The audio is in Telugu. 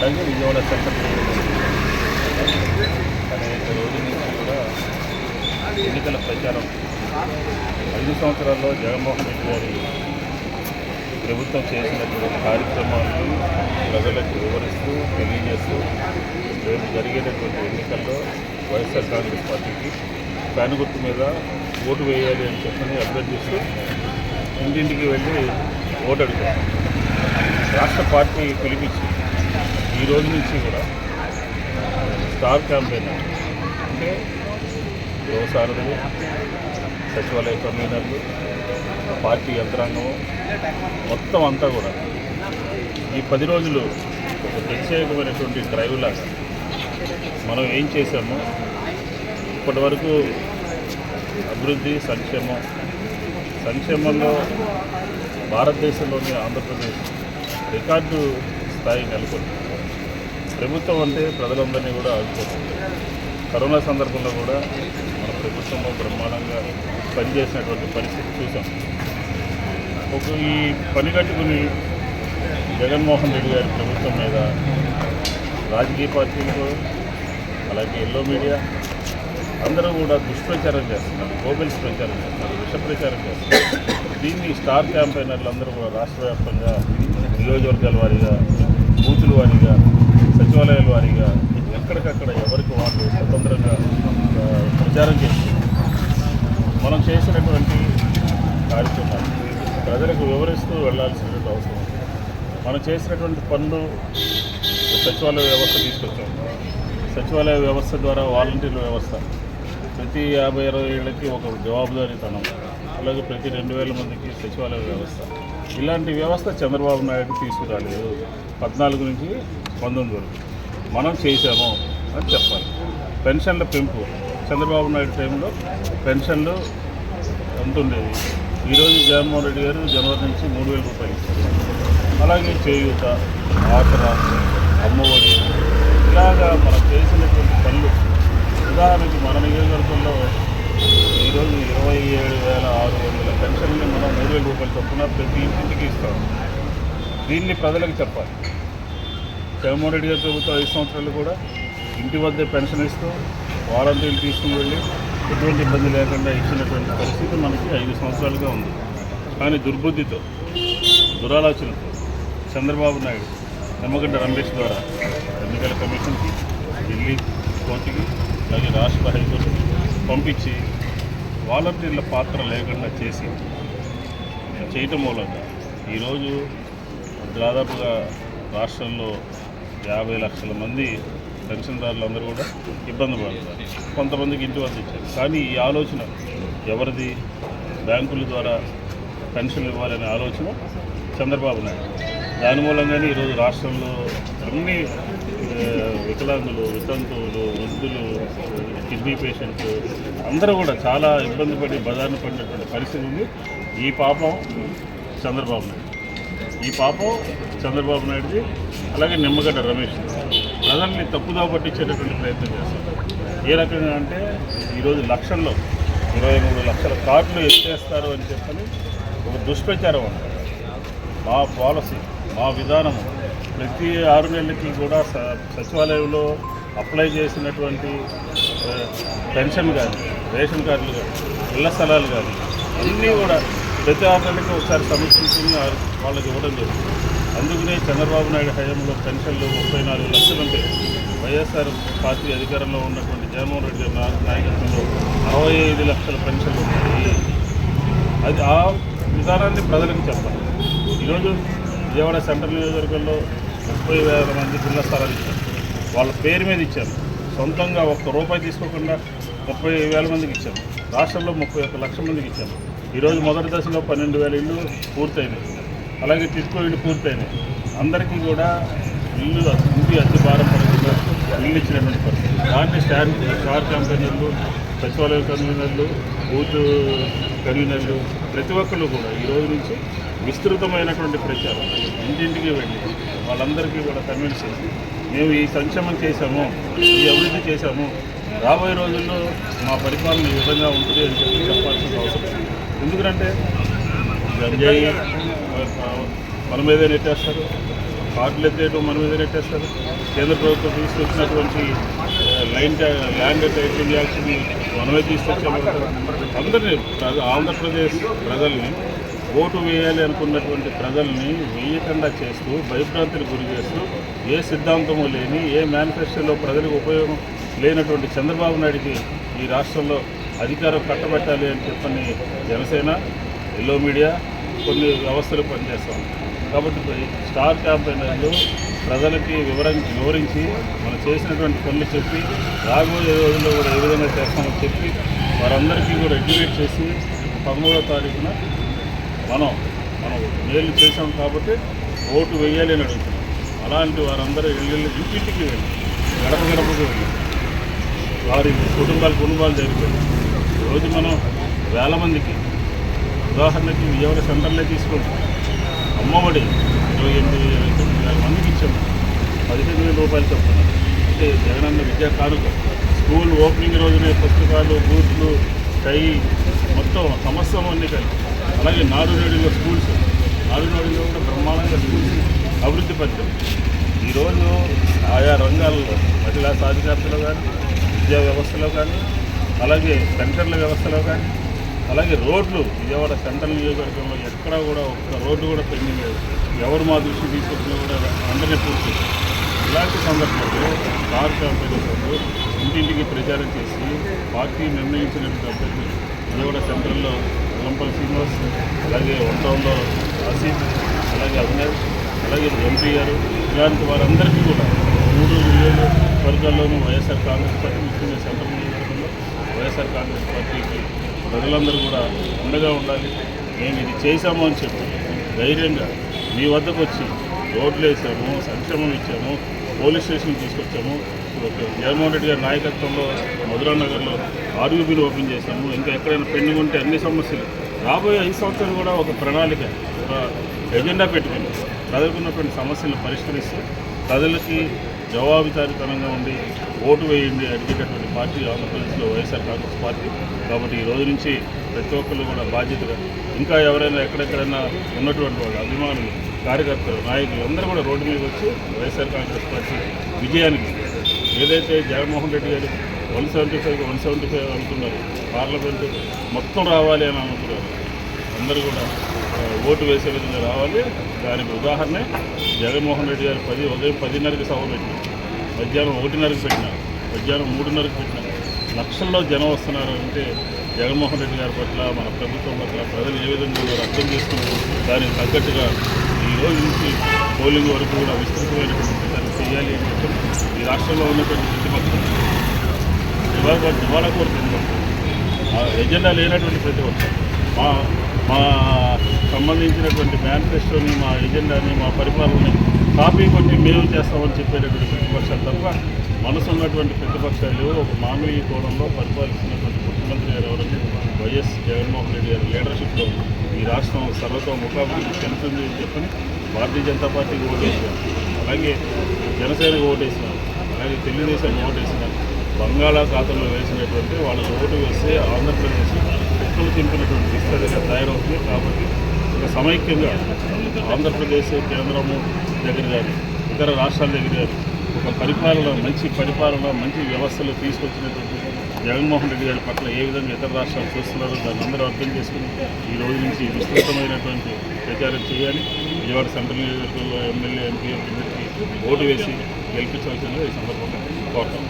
అలాగే విజయవాడ సెంటర్ అనేక నుంచి కూడా ఎన్నికల ప్రచారం. ఐదు సంవత్సరాల్లో జగన్మోహన్ రెడ్డి గారి ప్రభుత్వం చేసినటువంటి కార్యక్రమాలను ప్రజలకు వివరిస్తూ తెలియజేస్తూ రేపు జరిగేటటువంటి ఎన్నికల్లో వైఎస్ఆర్ కాంగ్రెస్ పార్టీకి ఫ్యాన్ గుర్తు మీద ఓటు వేయాలి అని చెప్పని అభ్యర్థిస్తూ ఇంటింటికి వెళ్ళి ఓటు అడుగుతాం రాష్ట్ర పార్టీ పిలిపించి ఈ రోజు నుంచి కూడా స్టార్ క్యాంపెయిన్. అంటే యువసారథులు సచివాలయ కన్వీనర్లు పార్టీ యంత్రాంగం మొత్తం అంతా కూడా ఈ పది రోజులు ఒక ప్రత్యేకమైనటువంటి డ్రైవ్ లాగా మనం ఏం చేశామో? ఇప్పటి వరకు అభివృద్ధి సంక్షేమం సంక్షేమంలో భారతదేశంలోని ఆంధ్రప్రదేశ్ రికార్డు స్థాయి నెలకొంది. ప్రభుత్వం అంటే ప్రజలందరినీ కూడా ఆదుకోవాలి. కరోనా సందర్భంలో కూడా మన ప్రభుత్వంలో బ్రహ్మాండంగా పనిచేసినటువంటి పరిస్థితి చూసాం. ఒక ఈ పని కట్టుకుని జగన్మోహన్ రెడ్డి గారి ప్రభుత్వం మీద రాజకీయ పార్టీలు అలాగే ఎల్లో మీడియా అందరూ కూడా దుష్ప్రచారం చేస్తున్నారు గోబెల్స్ ప్రచారం చేస్తున్నారు విష ప్రచారం చేస్తున్నారు. దీన్ని స్టార్ క్యాంపెయినర్లు అందరూ కూడా రాష్ట్ర వ్యాప్తంగా నియోజకవర్గాల వారీగా బూతుల వారీగా సచివాలయాల వారీగా ఎక్కడికక్కడ ఎవరికి వాళ్ళు స్వతంత్రంగా ప్రచారం చేసి మనం చేసినటువంటి కార్యక్రమాలు ప్రజలకు వివరిస్తూ వెళ్ళాల్సినటువంటి అవసరం ఉంది. మనం చేసినటువంటి పనులు సచివాలయ వ్యవస్థ తీసుకొచ్చాం. సచివాలయ వ్యవస్థ ద్వారా వాలంటీర్ల వ్యవస్థ. ప్రతి యాభై ఇరవై ఏళ్ళకి ఒక జవాబుదారీతనం అలాగే ప్రతి రెండు వేల మందికి సచివాలయ వ్యవస్థ. ఇలాంటి వ్యవస్థ చంద్రబాబు నాయుడు తీసుకురాలేదు. పద్నాలుగు నుంచి పంతొమ్మిది వరకు. మనం చేశాము అని చెప్పాలి. పెన్షన్ల పెంపు. చంద్రబాబు నాయుడు టైంలో పెన్షన్లు ఉంటుండేవి. ఉండేది ఈరోజు జగన్మోహన్ రెడ్డి గారు జనవరి నుంచి మూడు వేల రూపాయలు ఇచ్చారు. అలాగే చేయూత ఆసరా అమ్మఒడి. ఇలాగా మనం చేసినటువంటి పనులు. ఉదాహరణకి మన నియోజకవర్గంలో ఈరోజు ఇరవై ఏడు వేల ఆరు వందల పెన్షన్లు మనం మూడు వేల రూపాయలు చొప్పున ప్రతి ఇంటికి ఇస్తాం. దీన్ని ప్రజలకు చెప్పాలి. జగన్మోహన్ రెడ్డి గారి ప్రభుత్వం ఐదు సంవత్సరాలు కూడా ఇంటి వద్దే పెన్షన్ ఇస్తూ వారంటీలు తీసుకుని వెళ్ళి ఎటువంటి ఇబ్బంది లేకుండా ఇచ్చినటువంటి పరిస్థితి మనకి ఐదు సంవత్సరాలుగా ఉంది. కానీ దుర్బుద్ధితో దురాలోచనతో చంద్రబాబు నాయుడు నిమ్మగడ్డ రమేష్ ద్వారా ఎన్నికల కమిషన్కి ఢిల్లీ కోర్టుకి అలాగే రాష్ట్ర హైకోర్టుకి పంపించి వాలంటీర్ల పాత్ర లేకుండా చేసి చేయటం మూలంగా ఈరోజు దాదాపుగా రాష్ట్రంలో యాభై లక్షల మంది పెన్షన్దారులు అందరూ కూడా ఇబ్బంది పడుతున్నారు. కొంతమందికి ఇంటి వద్ద ఇచ్చారు. కానీ ఈ ఆలోచన ఎవరిది? బ్యాంకుల ద్వారా పెన్షన్ ఇవ్వాలనే ఆలోచన చంద్రబాబు నాయుడు. దాని మూలంగానే ఈరోజు రాష్ట్రంలో అన్ని వికలాంగులు వితంతువులు వృద్ధులు కిడ్నీ పేషెంట్స్ అందరూ కూడా చాలా ఇబ్బంది పడి బదారిన పడినటువంటి పరిస్థితి ఉంది. ఈ పాపం చంద్రబాబు నాయుడు. ఈ పాపం చంద్రబాబు నాయుడుది అలాగే నిమ్మగడ్డ రమేష్. ప్రజల్ని తప్పుదో పట్టించేటటువంటి ప్రయత్నం చేస్తారు. ఏ రకంగా అంటే ఈరోజు లక్షల్లో ఇరవై మూడు లక్షల కార్డులు ఎత్తేస్తారు అని చెప్పని ఒక దుష్ప్రచారం అంటారు మా పాలసీ మా విధానము ప్రతి ఆరు నెలలకి కూడా స- సచివాలయంలో అప్లై చేసినటువంటి పెన్షన్ కానీ రేషన్ కార్డులు కానీ ఇళ్ళ స్థలాలు కానీ అన్నీ కూడా ప్రతి ఆరు నెలలకి ఒకసారి సమీక్షించుకుని వాళ్ళకి ఇవ్వడం జరుగుతుంది అందుకనే చంద్రబాబు నాయుడు హయాంలో పెన్షన్లు ముప్పై నాలుగు లక్షలు వైఎస్ఆర్ పార్టీ అధికారంలో ఉన్నటువంటి జగన్మోహన్ రెడ్డి గారి నాయకత్వంలో అరవై ఐదు లక్షల పెన్షన్లు ఉన్నాయి. అది ఆ విధానాన్ని ప్రజలకు చెప్పాలి. ఈరోజు విజయవాడ సెంట్రల్ నియోజకవర్గంలో ముప్పై వేల మంది ఇళ్ళ స్థలాలు ఇచ్చారు. వాళ్ళ పేరు మీద ఇచ్చారు. సొంతంగా ఒక్క రూపాయి తీసుకోకుండా ముప్పై వేల మందికి ఇచ్చారు. రాష్ట్రంలో ముప్పై ఒక్క లక్షల మందికి ఇచ్చారు. ఈరోజు మొదటి దశలో పన్నెండు వేల ఇళ్ళు పూర్తయినాయి. అలాగే టిస్కో ఇళ్ళు పూర్తయినాయి. అందరికీ కూడా ఇల్లు ఇంటి అతి భారం పడకుండా ఇల్లు ఇచ్చినటువంటి పరిస్థితి. దాన్ని స్టాండ్ స్టార్ కంపెనీలు సచివాలయ కన్వీనర్లు బూత్ కన్వీనర్లు ప్రతి ఒక్కళ్ళు కూడా ఈ రోజు నుంచి విస్తృతమైనటువంటి ప్రచారం. ఇంటింటికి వెళ్ళి వాళ్ళందరికీ కూడా కన్విన్స్ చేసి మేము ఈ సంక్షేమం చేశాము ఈ అభివృద్ధి చేశాము. రాబోయే రోజుల్లో మా పరిపాలన ఈ విధంగా ఉంటుంది అని చెప్పి చెప్పాల్సిన అవసరం ఎందుకంటే గంజాయి మన మీదే నెట్టేస్తారు కార్డులు ఎత్తేయడం మన మీద నెట్టేస్తారు. కేంద్ర ప్రభుత్వం తీసుకొచ్చినటువంటి లైన్ ల్యాండ్ టైటిల్ యాక్ట్ని మనమే తీసుకొచ్చాము అందరినీ ప్రజ- ఆంధ్రప్రదేశ్ ప్రజల్ని ఓటు వేయాలి అనుకున్నటువంటి ప్రజల్ని వేయకుండా చేస్తూ భయభ్రాంతిని గురి చేస్తూ ఏ సిద్ధాంతము లేని ఏ మేనిఫెస్టోలో ప్రజలకు ఉపయోగం లేనటువంటి చంద్రబాబు నాయుడికి ఈ రాష్ట్రంలో అధికారం కట్టబెట్టాలి అని చెప్పని జనసేన ఎల్లో మీడియా కొన్ని వ్యవస్థలు పనిచేస్తాం కాబట్టి స్టార్ క్యాంపెయినర్లు ప్రజలకి వివరం వివరించి మనం చేసినటువంటి పనులు చెప్పి రాబోయే రోజుల్లో కూడా ఏ విధంగా చేస్తామని చెప్పి వారందరికీ కూడా ఎడ్యుకేట్ చేసి పదమూడో తారీఖున మనం మనం మేలు చేసాం కాబట్టి ఓటు వేయాలి అని అడుగుతున్నాం. అలాంటి వారందరూ ఇల్లు ఇంటింటికి వెళ్ళి గడప గడపకు వెళ్ళి వారి కుటుంబాలు కుటుంబాలు జరిగిపోయి రోజు మనం వేల మందికి ఉదాహరణకి విజయవాడ సెంటర్లే తీసుకొని అమ్మఒడి ఇరవై ఎనిమిది ఇరవై తొమ్మిది వేల మందికి ఇచ్చాము పదిహేను వేల రూపాయలు చెప్తున్నాం అంటే జగనన్న విద్యా కానుక. స్కూల్ ఓపెనింగ్ రోజునే పుస్తకాలు బూట్లు టై మొత్తం సమస్తం అన్ని కలిపి అలాగే నాడు నేడులో స్కూల్స్. నాడు నేడులో కూడా బ్రహ్మాండంగా స్కూల్స్ అభివృద్ధి పరిచాం ఈరోజు ఆయా రంగాల్లో మహిళా సాధికారతలో కానీ విద్యా వ్యవస్థలో కానీ అలాగే సెంటర్ల వ్యవస్థలో కానీ అలాగే రోడ్లు విజయవాడ సెంట్రల్ నియోజకవర్గంలో ఎక్కడా కూడా ఒక్క రోడ్డు కూడా పెండింగ్ లేదు. ఎవరు మా దృష్టి తీసుకొచ్చినా కూడా అందరినీ పూర్తి ఇలాంటి సందర్భంలో కార్ కంపెనీలు ఇంటింటికి ప్రచారం చేసి పార్టీ నిర్ణయించినటువంటి అభ్యర్థులు విజయవాడ సెంట్రల్లో వెల్లంపల్లి శ్రీనివాస్ అలాగే వన్ టౌన్లో ఆసిఫ్ అలాగే అవినాష్ అలాగే ఎంపీ గారు ఇలాంటి వారందరికీ కూడా మూడు వేలు వర్గాల్లోనూ వైఎస్ఆర్ కాంగ్రెస్ పార్టీ ముఖ్యంగా సెంట్రల్ నియోజకవర్గంలో వైఎస్ఆర్ కాంగ్రెస్ పార్టీకి ప్రజలందరూ కూడా అండగా ఉండాలి. మేము ఇది చేశాము అని చెప్పి ధైర్యంగా మీ వద్దకు వచ్చి రోడ్లు వేసాము సంక్షేమం ఇచ్చాము పోలీస్ స్టేషన్ తీసుకొచ్చాము. జగన్మోహన్ రెడ్డి గారి నాయకత్వంలో మధురా నగర్లో ఆర్యూబీలు ఓపెన్ చేశాము. ఇంకా ఎక్కడైనా పెండింగ్ ఉంటే అన్ని సమస్యలు. రాబోయే ఐదు సంవత్సరాలు కూడా ఒక ప్రణాళిక ఒక ఎజెండా పెట్టుకుని ప్రజలకున్నటువంటి సమస్యలను పరిష్కరిస్తూ ప్రజలకి జవాబుదారితనంగా ఉండి ఓటు వేయండి అడిగేటటువంటి పార్టీ ఆంధ్రప్రదేశ్లో వైఎస్ఆర్ కాంగ్రెస్ పార్టీ. కాబట్టి ఈ రోజు నుంచి ప్రతి ఒక్కరు కూడా బాధ్యతగా ఇంకా ఎవరైనా ఎక్కడెక్కడైనా ఉన్నటువంటి వాళ్ళు అభిమానులు కార్యకర్తలు నాయకులు అందరూ కూడా రోడ్డు మీద వచ్చి వైఎస్ఆర్ కాంగ్రెస్ పార్టీ విజయానికి ఏదైతే Jaganmohan Reddy garu one seventy five one seventy five అంటున్నారు పార్లమెంటు మొత్తం రావాలి అని అనుకున్నారు అందరూ కూడా ఓటు వేసే విధంగా రావాలి. దానికి ఉదాహరణ జగన్మోహన్ రెడ్డి గారు పది ఉదయం పదిన్నరకి సభ పెట్టినారు మధ్యాహ్నం ఒకటిన్నరకు పెట్టినారు మధ్యాహ్నం మూడున్నరకు పెట్టినారు లక్షల్లో జనం వస్తున్నారు అంటే జగన్మోహన్ రెడ్డి గారి పట్ల మన ప్రభుత్వం పట్ల ప్రజలు ఏ విధంగా అర్థం చేసుకుని దానికి తగ్గట్టుగా రోజు నుంచి పోలింగ్ వరకు కూడా విస్తృతమైనటువంటి ప్రచారం చేయాలి అని చెప్పి ఈ రాష్ట్రంలో ఉన్నటువంటి ప్రతిపక్షం ఇవాళ ఇవాళ కోరుతుంది ఆ ఎజెండా లేనటువంటి ప్రతి ఒక్కరు మా మా సంబంధించినటువంటి మేనిఫెస్టోని మా ఎజెండాని మా పరిపాలనని కాపీ కొట్టి మేము చేస్తామని చెప్పేటటువంటి ప్రతిపక్షాలు తప్ప మనసు ఉన్నటువంటి ప్రతిపక్షాలు ఒక మానవీయ కోణంలో పరిపాలిస్తున్నటువంటి ముఖ్యమంత్రి గారు ఎవరంటే వైఎస్ జగన్మోహన్ రెడ్డి గారి లీడర్షిప్లో ఈ రాష్ట్రం సర్వతోముఖాభివృద్ధి చెందుతుంది అని చెప్పని భారతీయ జనతా పార్టీకి ఓటేసినారు. అలాగే జనసేనకు ఓటేసినారు. అలాగే తెలుగుదేశానికి ఓటేసినారు. బంగాళాఖాతంలో వేసినటువంటి వాళ్ళకి ఓటు వేస్తే ఆంధ్రప్రదేశ్ కుక్కలు తింపినటువంటి విస్తృతిగా తయారవుతుంది. కాబట్టి ఒక సమైక్యంగా ఆంధ్రప్రదేశ్ కేంద్రము దగ్గర కానీ ఇతర రాష్ట్రాల దగ్గర కానీ ఒక పరిపాలన మంచి పరిపాలన మంచి వ్యవస్థలు తీసుకొచ్చినటువంటి జగన్మోహన్ రెడ్డి గారి పట్ల ఏ విధంగా ఇతర రాష్ట్రాలు చూస్తున్నారో దాన్ని అందరూ అర్థం చేసుకుని ఈ రోజు నుంచి విస్తృతమైనటువంటి ప్రచారం చేయాలి. విజయవాడ సెంట్రల్ నియోజకవర్గంలో ఎమ్మెల్యే ఎంపీ అభ్యర్థికి ఓటు వేసి గెలిపించవలసిందిగా ఈ సందర్భంగా కోరుతాం